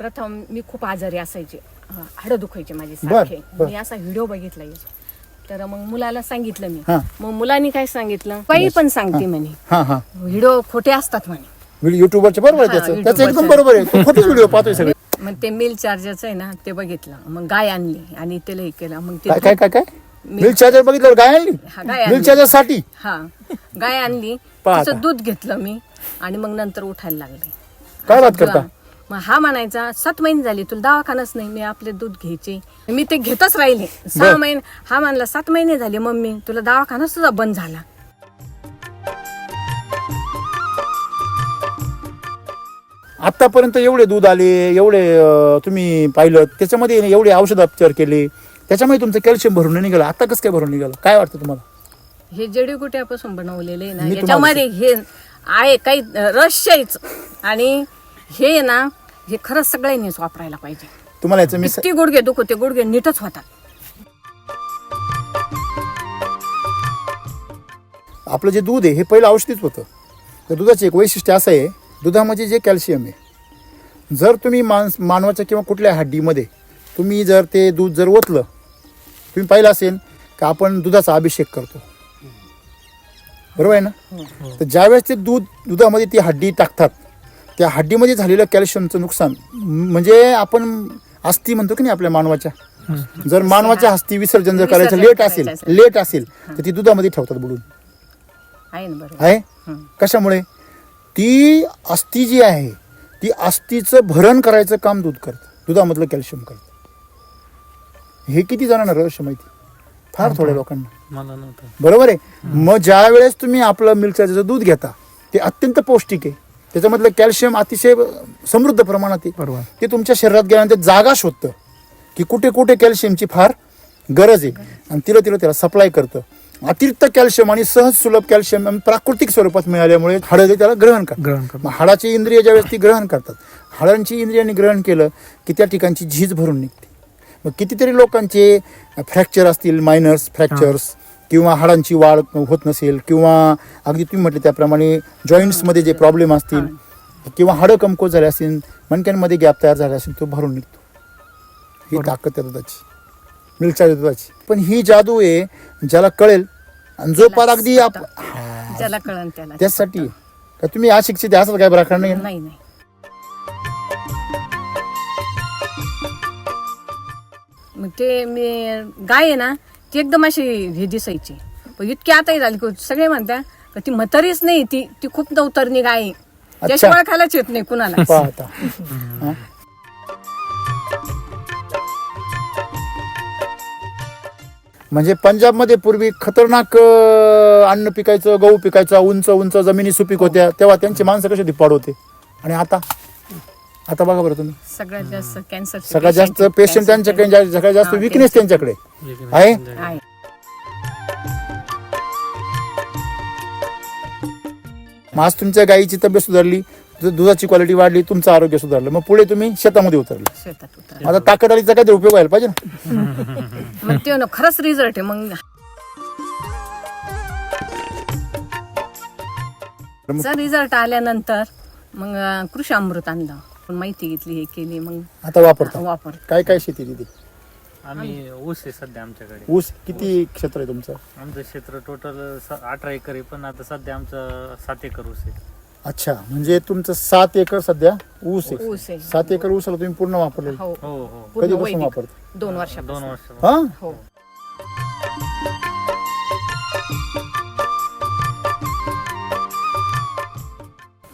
प्रथम मी खूप आजारी असायचे. हाडं दुखायचे माझे सारखे. बर. मी असा व्हिडिओ बघितला. तर मग मुलाला सांगितलं मी. हा. मग मुलांनी काय सांगितलं? काही पण सांगते म्हणे. हा हा. व्हिडिओ खोटे असतात म्हणे. व्हिडिओ युट्यूबरचे बरोबर आहे हा, त्याचं? त्याचं YouTuberचं. एकदम बरोबर आहे. तो खोटेच व्हिडिओ पाहतोय सगळे. मग ते मिल चार्जरचं आहे ना ते बघितलं. मग गाय आणली आणि त्याला हे केलं. मग काय ते काय काय? काय मिल्क चार्जर बघितलं गाय आणली? हा, मिल्क आणली. चार्जरसाठी हा. गाय आणली. दूध घेतलं मी आणि मग नंतर उठायला लागले. काय बात करता? मग हा म्हणायचा सात महिने झाले तुला दवाखानाच नाही मी आपले दूध घ्यायचे. मी ते घेतच राहिले. सहा. महिने हा म्हणला सात महिने झाले मम्मी तुला दवाखाना सुद्धा बंद झाला. आतापर्यंत एवढे दूध आले एवढे अं, तुम्ही पाहिलं त्याच्यामध्ये एवढे औषध उपचार केले त्याच्यामुळे तुमचं कॅल्शियम भरून निघालं. आता कसं काय भरून निघालं? काय वाटतं तुम्हाला? हे जडीबुट्यापासून बनवलेले आहे ना मी तुम्हाला याच्यामध्ये हे आहे काही रहस्यच. आणि हे आहे ना हे खरंच सगळ्यांनीच वापरायला पाहिजे. तुम्हाला याचं मी स- किती गुडघे दुखू ते गुडघे नीटच होतात. आपलं जे दूध आहे हे पहिलं औषधीच होतं. तर दुधाचे एक वैशिष्ट्य असं आहे दुधामध्ये जे कॅल्शियम आहे जर तुम्ही माणस मानवाच्या किंवा कुठल्या हड्डीमध्ये तुम्ही जर ते दूध जर ओतलं तुम्ही पाहिलं असेल का आपण दुधाचा अभिषेक करतो. बरोबर आहे ना? तर ज्यावेळेस ते दूध दुधामध्ये ती हड्डी टाकतात त्या हड्डीमध्ये झालेलं कॅल्शियमचं नुकसान म्हणजे आपण अस्थी म्हणतो की नाही आपल्या मानवाच्या? जर मानवाच्या हस्ती विसर्जन जर करायचं लेट असेल. लेट असेल तर ती दुधामध्ये ठेवतात बुडून. आहे ना बरोबर. आहे? हं. कशामुळे? ती अस्थी जी आहे ती अस्थिचं भरण करायचं काम दूध करतं दुधामधलं कॅल्शियम करतं. हे किती जणांना रहस्य माहिती? फार थोड्या लोकांना. बरोबर आहे? मग ज्या वेळेस तुम्ही आपलं मिल्क दूध घेता ते अत्यंत पौष्टिक आहे. त्याच्यामधलं कॅल्शियम अतिशय समृद्ध प्रमाणात आहे. बरोबर. ते तुमच्या शरीरात गेल्यानंतर जागा शोधतं. की कुठे कुठे कॅल्शियमची फार गरज आहे. आणि तिला तिला त्याला सप्लाय करतं. अतिरिक्त कॅल्शियम आणि सहज सुलभ कॅल्शियम आणि प्राकृतिक स्वरूपात मिळाल्यामुळे हाडं ते त्याला ग्रहण करतात. ग्रहण करतात. मग हाडाची इंद्रिय ज्यावेळेस ती ग्रहण करतात हाडांची इंद्रियांनी ग्रहण केलं की त्या ठिकाणची झीज भरून निघते. मग कितीतरी लोकांचे फ्रॅक्चर असतील मायनर्स फ्रॅक्चर्स किंवा हाडांची वाढ होत नसेल किंवा अगदी तुम्ही म्हटले त्याप्रमाणे जॉईंट्समध्ये जे प्रॉब्लेम असतील किंवा हाडं कमकुवत झाले असतील मणक्यांमध्ये गॅप तयार झाला असेल तो भरून निघतो. ही ताकद आहे दुधाची मिल्कच्या दुधाची. पण ही जादू आहे ज्याला कळेल. आणि जो पार अगदी आप ज्याला कळण त्याला त्यासाठी. का तुम्ही अशिक्षित आहे असं काय प्रकार नाही? नाही नाही. मग ते मी गाय आहे ना ती एकदम अशी हे दिसायची. पण इतकी आताही झाली की सगळे म्हणता का ती म्हातारीच नाही ती ती खूप नवतरणी गाय. आहे. त्याशिवाय खायलाच येत नाही कुणाला. पहा आता हा? म्हणजे पंजाबमध्ये पूर्वी खतरनाक अं, अन्न पिकायचं गहू पिकायचं उंच उंच जमिनी सुपीक होत्या तेव्हा त्यांची माणसं कशी धिप्पाड होते? आणि आता? आता बघा बरं तुम्ही. सगळ्यात जास्त कॅन्सर सगळ्यात जास्त पेशंट त्यांच्याकडे जा- सगळ्यात जास्त हा, विकनेस त्यांच्याकडे. आहे? मिनिट. आहे. मग आज तुमच्या गायीची तब्येत सुधारली दु- दुधाची क्वालिटी वाढली तुमचं आरोग्य सुधारलं. मग पुढे तुम्ही शेतामध्ये उतरले. शेतात उतर आता ताकद आलीचा काहीतरी उपयोग व्हायला पाहिजे ना. मग ते ना खरंच रिझल्ट आहे मग रिझल्ट आल्यानंतर मग अं, कृषी अमृत आणलं. पण माहिती घेतली हे केली मग आता वापरता. वापर काय काय शेती तिथे? आम्ही ऊस आहे सध्या आमच्याकडे. ऊस किती क्षेत्र आहे तुमचं? आमचं क्षेत्र टोटल अठरा एकर आहे पण आता सध्या आमचं सात एकर ऊस आहे. अच्छा म्हणजे तुमचं सात एकर सध्या ऊस आहे. ऊस आहे. सात एकर ऊसाला तुम्ही पूर्ण वापरलेलं हो. हो हो. पूर्ण कधीपासून वैदिक. वापरता? दोन दोन वर्षापासून. वर्ष हा? हो.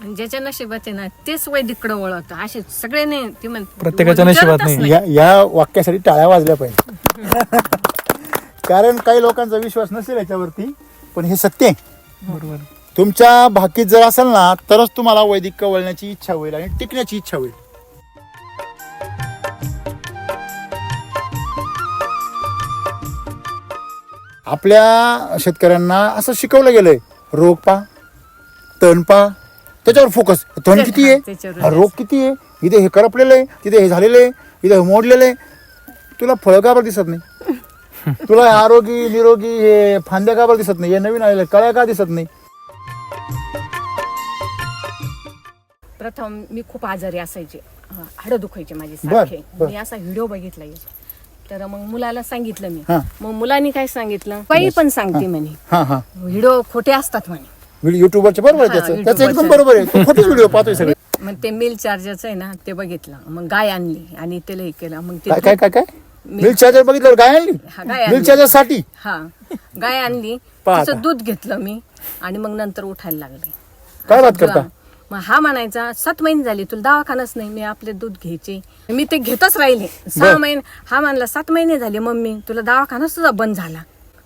आणि ज्याच्या नशिबात आहे ना तेच वैदिकडे वळत असे सगळे नाही ते प्रत्येकाच्या नशिबात नाही. या या वाक्यासाठी टाळ्या वाजल्या पाहिजे. कारण काही लोकांचा विश्वास नसेल याच्यावरती पण हे सत्य आहे. बरोबर. तुमच्या भाकीत जर असेल ना तरच तुम्हाला वैदिक वळण्याची इच्छा होईल आणि टिकण्याची इच्छा होईल. आपल्या शेतकऱ्यांना असं शिकवलं गेलंय. रोग पा तण पा त्याच्यावर फोकस तण किती आहे? त्याच्यावर हा रोग किती आहे? इथे हे करपलेलं आहे तिथे हे झालेलं आहे इथे हे मोडलेलं आहे. तुला फळं का बरं दिसत नाही? तुला हे आरोगी निरोगी हे फांद्या का बरं दिसत नाही? हे नवीन आलेलं कळ्या का दिसत नाही? प्रथम मी खूप आजारी असायचे. हाडं दुखायचे माझे बर, सारखे. बर. मी असा व्हिडिओ बघितला याचा. तर मग मुलाला सांगितलं मी. हा. मग मुलांनी काय सांगितलं? बाई पण सांगते म्हणे. हा हा. व्हिडिओ खोटे असतात म्हणे. युट्यूबरचे बरोबर आहे त्याचं. त्याचं. एकदम बरोबर आहे. तो खोटेच व्हिडिओ पाहतोय सगळे. मग ते मिल चार्जरचं आहे ना ते बघितलं. मग गाय आणली आणि त्याला हे केलं. मग ते काय काय काय काय? मी- मिल्क चार्जर बघितलं गाय आणली? हा, गाय आणली. मिल्क चार्जरसाठी? हा गाय आणली. पहा तिचं आता. दूध घेतलं मी आणि मग नंतर उठायला लागले. काय बात करता? मग हा म्हणायचा सात महिने झाले तुला दवाखानाच नाही मी आपले दूध घ्यायचे. मी ते घेतच राहिले. सहा बर. महिने हा म्हणला सात महिने झाले मम्मी तुला दवाखाना सुद्धा बंद झाला.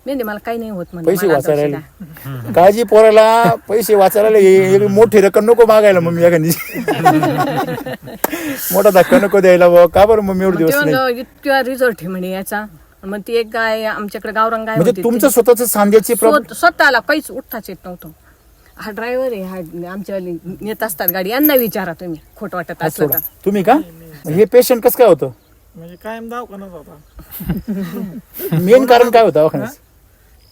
मी नाही, मला काही नाही होत म्हणे, पैसे मला वाचायला औषध. आहे. काळजी पोराला पैसे वाचायला मोठी रक्कम नको मागायला मम्मी एखादी मोठा धक्का नको द्यायला बुवा. का बरं मम्मी एवढे मग दिवस ते नाही? म्हणलं, इतका रिझल्ट आहे म्हणे याचा. मग ती एक गाय आमच्याकडे गावरंग गाय म्हणजे होती तुमचं स्वतःच सांध्याची ती प्रॉब्लेम स्वत- स्वतःला काहीच उठताच येत नव्हतं. हा ड्रायव्हर आहे हा आमच्या नेत असतात गाडी. यांना विचारा तुम्ही खोट वाटत असलं तर. तुम्ही का? हे पेशंट कसं काय होतं? म्हणजे कायम दवाखानाच होता. मेन कारण काय होतं दवाखान्यात?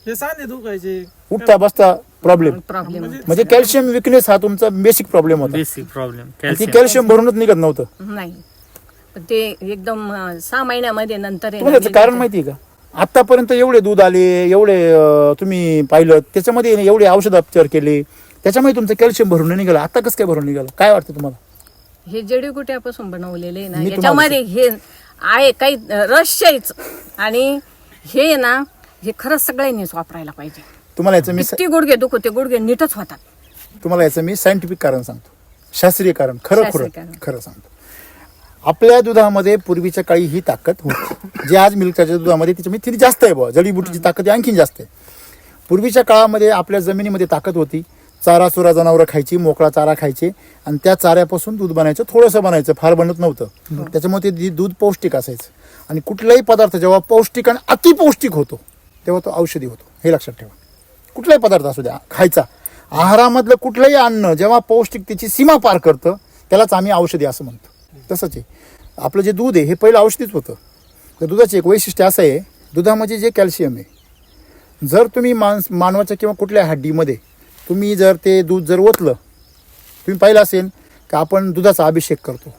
हे सांधे दुखायचे. उठता बसता प्रॉब्लेम प्रॉब्लेम म्हणजे कॅल्शियम विकनेस हा तुमचा बेसिक प्रॉब्लेम होता. बेसिक प्रॉब्लेम आणि ती कॅल्शियम भरूनच निघत नव्हतं. नाही. पण ते एकदम अं, सहा महिन्यामध्ये नंतर आहे ना, तुम्हाला याचं कारण माहिती आहे का? आतापर्यंत एवढे दूध आले एवढे अं, तुम्ही पाहिलं त्याच्यामध्ये एवढे औषध उपचार केले त्याच्यामुळे तुमचं कॅल्शियम भरून नाही निघालं. आता कसं काय भरून निघालं? काय वाटतं तुम्हाला? हे जडीबुट्यापासून बनवलेले आहे ना मी तुम्हाला याच्यामध्ये हे आहे काही अं, रहस्यच. आणि हे आहे ना हे खरंच सगळ्यांनीच वापरायला पाहिजे. तुम्हाला याचं मी किती गुडघे दुखते गुडघे नीटच होतात. तुम्हाला याचं मी सायंटिफिक कारण सांगतो. शास्त्रीय कारण खरं शास्त्रीय खरं कारण. खरं सांगतो. आपल्या दुधामध्ये पूर्वीच्या काळी ही ताकद होती. जी आज मिल्कच्या दुधामध्ये तिच्यामध्ये ती जास्त आहे बुवा. जडीबुटीची ताकद ही आणखीन जास्त आहे. पूर्वीच्या काळामध्ये आपल्या जमिनीमध्ये ताकद होती. चारा चुरा जनावरं खायची मोकळा चारा खायचे. आणि त्या चाऱ्यापासून दूध बनायचं थोडंसं बनायचं. फार बनत नव्हतं. त्याच्यामुळे ते दी- दूध पौष्टिक असायचं. आणि कुठलाही पदार्थ जेव्हा पौष्टिक आणि अतिपौष्टिक होतो तेव्हा तो औषधी होतो. हे लक्षात ठेवा. कुठलाही पदार्थ असू द्या खायचा. आहारामधलं कुठलंही अन्न जेव्हा पौष्टिकतेची सीमा पार करतं त्यालाच आम्ही औषधी असं म्हणतो. तसंच आहे. आपलं जे दूध आहे हे पहिलं औषधीच होतं. तर दुधाचे एक वैशिष्ट्य असं आहे दुधामध्ये जे कॅल्शियम आहे जर तुम्ही माणस मानवाच्या किंवा कुठल्या हड्डीमध्ये तुम्ही जर ते दूध जर ओतलं तुम्ही पाहिलं असेल की आपण दुधाचा अभिषेक करतो.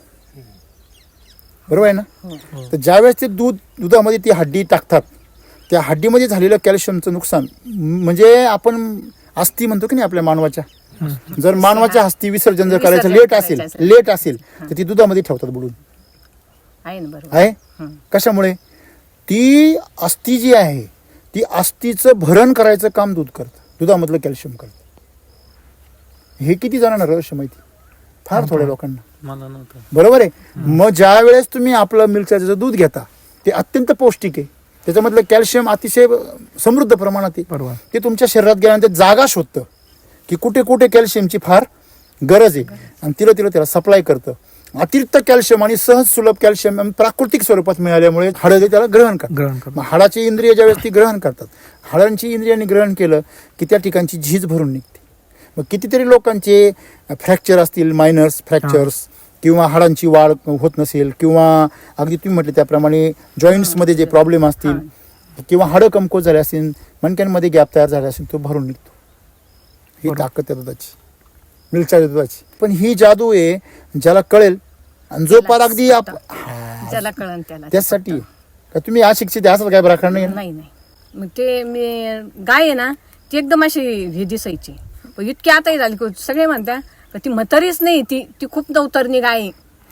बरोबर आहे ना? तर ज्यावेळेस ते दूध दुधामध्ये ती हड्डी टाकतात त्या हड्डीमध्ये झालेलं कॅल्शियमचं नुकसान म्हणजे आपण अस्थी म्हणतो की नाही आपल्या मानवाच्या? जर मानवाच्या हस्ती विसर्जन जर करायचं लेट असेल. लेट असेल तर ती दुधामध्ये ठेवतात बुडून. आहे ना बरोबर. आहे? हं. कशामुळे? ती अस्थी जी आहे ती अस्थीचं भरण करायचं काम दूध करतं. दुधामधलं कॅल्शियम करतं. हे किती जणांना रहस्य माहिती? फार थोड्या लोकांना. मला नव्हतं. बरोबर आहे? मग ज्या वेळेस तुम्ही आपलं मिल्क दूध घेता ते अत्यंत पौष्टिक आहे. त्याच्यामधलं कॅल्शियम अतिशय समृद्ध प्रमाणात आहे. बरोबर. ते तुमच्या शरीरात गेल्यानंतर जागा शोधतं. की कुठे कुठे कॅल्शियमची फार गरज आहे. आणि तिला तिला त्याला सप्लाय करतं. अतिरिक्त कॅल्शियम आणि सहज सुलभ कॅल्शियम आणि प्राकृतिक स्वरूपात मिळाल्यामुळे हाडं त्याला ग्रहण करतात. ग्रहण करतात. मग हाडाची इंद्रिय ज्यावेळेस ती ग्रहण करतात हाडांची इंद्रियांनी ग्रहण केलं की त्या ठिकाणची झीज भरून निघते. मग कितीतरी लोकांचे फ्रॅक्चर असतील मायनर्स फ्रॅक्चर्स किंवा हाडांची वाढ होत नसेल किंवा अगदी तुम्ही म्हटले त्याप्रमाणे जॉईंट्समध्ये जे प्रॉब्लेम असतील किंवा हाडं कमकोत झाले असतील मणक्यांमध्ये गॅप तयार झाला असेल तो भरून निघतो. ही ताकद आहे दुधाची मिल्कच्या दुधाची. पण ही जादू आहे ज्याला कळेल. आणि जो पार अगदी आप ज्याला त्याला त्यासाठी. का तुम्ही अशिक्षित आहे असं काय प्रकार नाही? नाही मग ते मी गाय आहे ना ती एकदम अशी हे दिसायची. पण इतकी आताही झाली सगळे म्हणत्या का ती म्हातारीच नाही ती ती खूप नवतरणी गाय आहे.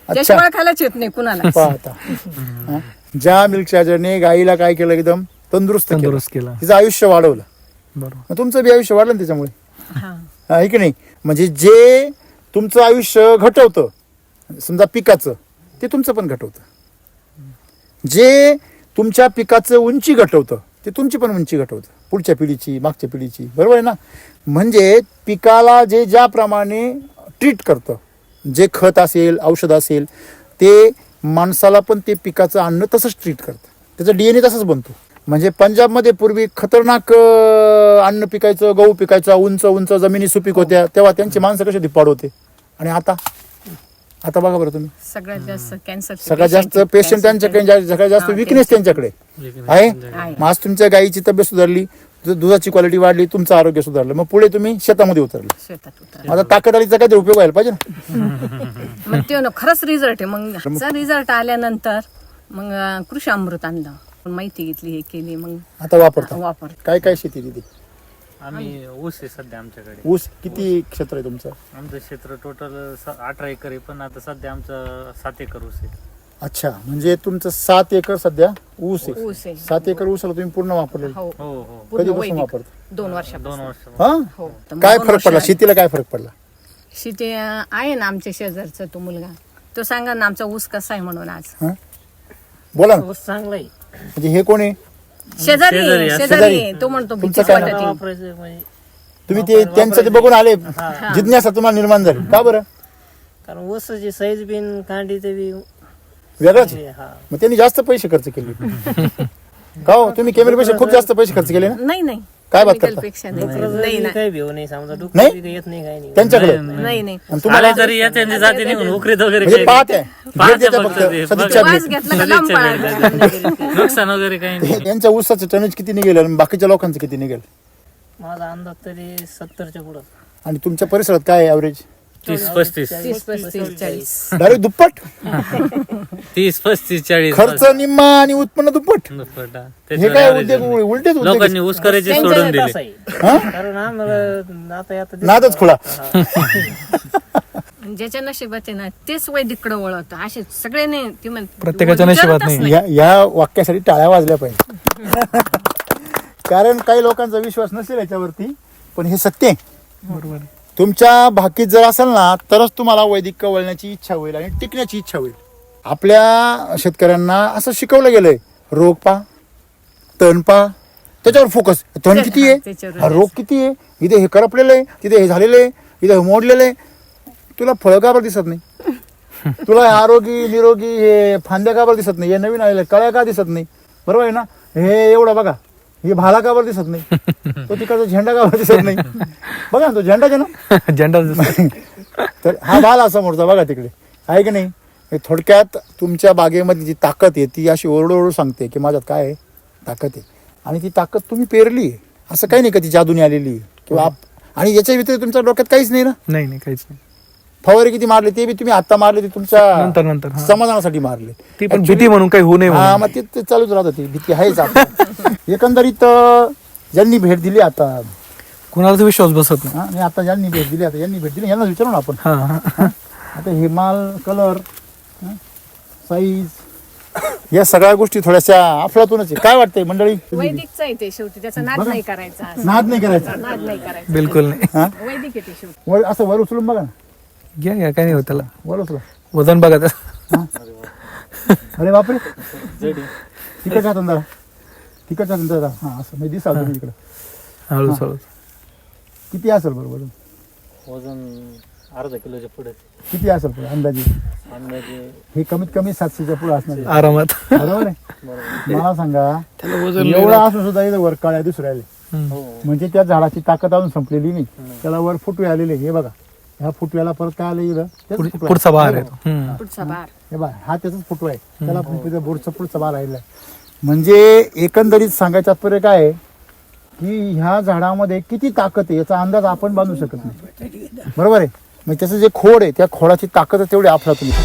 त्याशिवाय खायलाच येत नाही कुणाला. पाहता. हा? ज्या मिल्क चार्जरने गाईला काय केलं एकदम? तंदुरुस्त केलं. तंदुरुस्त केलं. तिचं आयुष्य वाढवलं. बरोबर. मग तुमचं बी आयुष्य वाढलं ना त्याच्यामुळे? हा. आहे की नाही? म्हणजे जे तुमचं आयुष्य घटवतं समजा पिकाचं ते तुमचं पण घटवतं. जे तुमच्या पिकाचं उंची घटवतं ते तुमची पण उंची घटवतं. पुढच्या पिढीची मागच्या पिढीची. बरोबर आहे ना? म्हणजे पिकाला जे ज्याप्रमाणे ट्रीट करतं जे खत असेल औषध असेल ते माणसाला पण ते पिकाचं अन्न तसंच ट्रीट करतं. त्याचं डीएनए तसंच बनतो. म्हणजे पंजाबमध्ये पूर्वी खतरनाक अन्न पिकायचं गहू पिकायचं उंच उंच जमिनी सुपीक होत्या तेव्हा त्यांची माणसं कशी धिप्पाड होते? आणि आता? आता बघा बरं तुम्ही. सगळ्यात जास्त कॅन्सर सगळ्यात जास्त पेशंट त्यांच्याकडे जा- सगळ्यात जास्त विकनेस त्यांच्याकडे. आहे. मग आज तुमच्या गाईची तब्येत सुधारली दु- दुधाची क्वालिटी वाढली तुमचं आरोग्य सुधारलं. मग पुढे तुम्ही शेतामध्ये उतरले. शेतात उतर आता ताकद आलीचा काहीतरी उपयोग व्हायला पाहिजे ना. मग ते ना खरंच रिझल्ट आहे. मग रिझल्ट आल्यानंतर मग अं, कृषी अमृत आणलं. पण माहिती घेतली हे केली मग आता वापरता. वापर काय काय शेती तिथे? आम्ही ऊस आहे सध्या आमच्याकडे. ऊस किती क्षेत्र आहे तुमचं? आमचं क्षेत्र टोटल अठरा एकर आहे पण आता सध्या आमचं सात एकर ऊस आहे. अच्छा म्हणजे तुमचं सात एकर सध्या ऊस आहे. ऊस आहे. सात एकर ऊसाला तुम्ही पूर्ण वापरलेलं हो. हो हो. पूर्ण कधीपासून वैदिक. वापरता? दोन दोन वर्षापासून. वर्ष हा? हो. तर मग काय दोन फरक वर्ष पडला. शेतीला काय फरक पडला? शेती अं, आहे ना आमच्या शेजारचा तो मुलगा. तो सांगा ना आमचा ऊस कसा आहे म्हणून आज. हा? बोला ना. ऊस चांगला आहे. म्हणजे हे कोण आहे? शेजारी शेजारी आहे, आहे. शेजारी. आहे. तो म्हणतो तुमचं काय. वापरायचं म्हणजे तुम्ही ते त्यांचं ते बघून आले. जिज्ञासा तुम्हाला निर्माण झाली. का बरं? कारण ऊसाची साईज बिन कांडी ते बी वेगळंच. आहे. हा. मग त्यांनी जास्त पैसे खर्च केले. का हो? तुम्ही कॅमेऱ्यापेक्षा खूप जास्त पैसे खर्च केले ना? नाही नाही. काय बात करता? पेक्षा नाही नाही जरी नाही. काही भिव नाही समजा डुकर नाही? काही येत नाही काही नाही. त्यांच्याकडे? नाही नाही. आणि तुम्हाला आले तरी येते आणि जाते निघून उकरीत वगैरे म्हणजे काही पाहत आहे भेट पाहते देता फक्त फक्त ते. सदिच्छा वास भेट घेतला का लांब पळायचं. नुकसान वगैरे काही नाही. हे- यांच्या ऊसाचं टनेज किती निघेल आणि बाकीच्या लोकांचं किती निघेल? माझा अंदाज तरी सत्तरच्या पुढं. आणि तुमच्या परिसरात काय आहे ॲव्हरेज तीस पस्तीस. तीस पस्तीस चाळीस. डायरेक्ट दुप्पट? तीस पस्तीस चाळीस खर्च निम्मा आणि उत्पन्न दुप्पट. दुप्पट, हा. हे त्याच्यावर काय उद्योग उद्योग लोकांनी ऊस करायचे त्यांच्या सोडून दिले. असं आहे? कारण आम्हाला आता आता नादच खुळा. ज्याच्या नशिबात आहे ना तेच वैदिकडे वळत असे सगळे नाही ती म्हण प्रत्येकाच्या नशिबात नाही. या या वाक्यासाठी टाळ्या वाजल्या पाहिजे. कारण काही लोकांचा विश्वास नसेल याच्यावरती पण हे सत्य आहे. बरोबर. आहे. तुमच्या भाकीत जर असेल ना तरच तुम्हाला वैदिक वळण्याची इच्छा होईल आणि टिकण्याची इच्छा होईल. आपल्या शेतकऱ्यांना असं शिकवलं गेलंय रोग पा तण पा त्याच्यावर फोकस तण किती आहे? हा रोग किती आहे? इथे हे करपलेलं आहे तिथे हे झालेलं आहे इथे हे मोडलेलं आहे. तुला फळं का बरं दिसत नाही? तुला आरोगी निरोगी हे फांद्या का बरं दिसत नाही? हे नवीन आलेलं आहे, कळ्या का दिसत नाही? बरोबर आहे ना? हे एवढं बघा. हे भाला का बरं दिसत नाही. तो तिकडचा झेंडा का बरं दिसत नाही. बघा तो झेंडाच आहे ना. झेंडा दिसतो. तर हा भाला समोरचा बघा तिकडे. आहे की नाही? हे थोडक्यात तुमच्या बागेमध्ये जी ताकद आहे ती अशी ओरडोरडू सांगते की माझ्यात काय आहे? ताकद आहे. आणि ती ताकद तुम्ही पेरली आहे. असं काही नाही का ती जादूने आलेली आहे? किंवा आप- आणि याच्या व्यतिरिक्त तुमच्या डोक्यात काहीच नाही ना? नाही नाही काहीच नाही. फवारे किती मारले ते बी तुम्ही आता मारले ते तुमच्या नंतर नंतर हा. समाधानासाठी मारले. ती पण भीती म्हणून काही होऊ नये हा म्हणून. मग ते ते चालूच राहत ती भीती आहेच आता. एकंदरीत अं, ज्यांनी भेट दिली आता कुणाला तर विश्वास बसत नाही. हा, आणि आता ज्यांनी भेट दिली आता यांनी भेट दिली यांना विचारू ना आपण. हा हा. आता हे माल कलर साईज या सगळ्या गोष्टी थोड्याशा अफलातूनच आहे काय वाटतंय मंडळी? वैदिकच आहे ते शेवटी त्याचा नाद नाही करायचा. नाद नाही करायचा. नाद नाही करायचा. बिलकुल नाही. हा? वैदिक आहे ते शेवटी. वर असं वर उचलून बघा ना. घ्या घ्या काही नाही होत त्याला. वर उचला वजन बघा त्याचं. अरे बापरे. तिकडे का तंदा तिकडचा तंदा हा असं. मी दिसाल तुम्ही इकडं. हळू हळू किती असेल बरोबर वजन? अर्धा किलोच्या पुढे. किती असेल पुढे अंदाजे? अंदाजे हे कमीत कमी सातशेच्या पुढे असणार आहे. आरामात. बरोबर आहे. मला सांगा एवढा असून सुद्धा इथं वर काळ्या दुसऱ्या आले हम्म. हो. म्हणजे त्या झाडाची ताकद अजून संपलेली नाही. त्याला वर फुटवे आलेले हे बघा. ह्या फुटव्याला परत काय आलं इथं? त्याच पुढ- फुटवा. पुढचा बहार आहे तो. हम्म. पुढचा बार. हे बघा हा त्याचाच फुटवा आहे. त्याला बोर्डचा पुढचा बार राहिला म्हणजे एकंदरीत सांगायचं तात्पर्य काय आहे? की ह्या झाडामध्ये किती ताकद आहे याचा अंदाज आपण बांधू शकत नाही. बरोबर आहे? मग त्याचं जे खोड आहे त्या खोडाची ताकद तेवढी आपला तुम्ही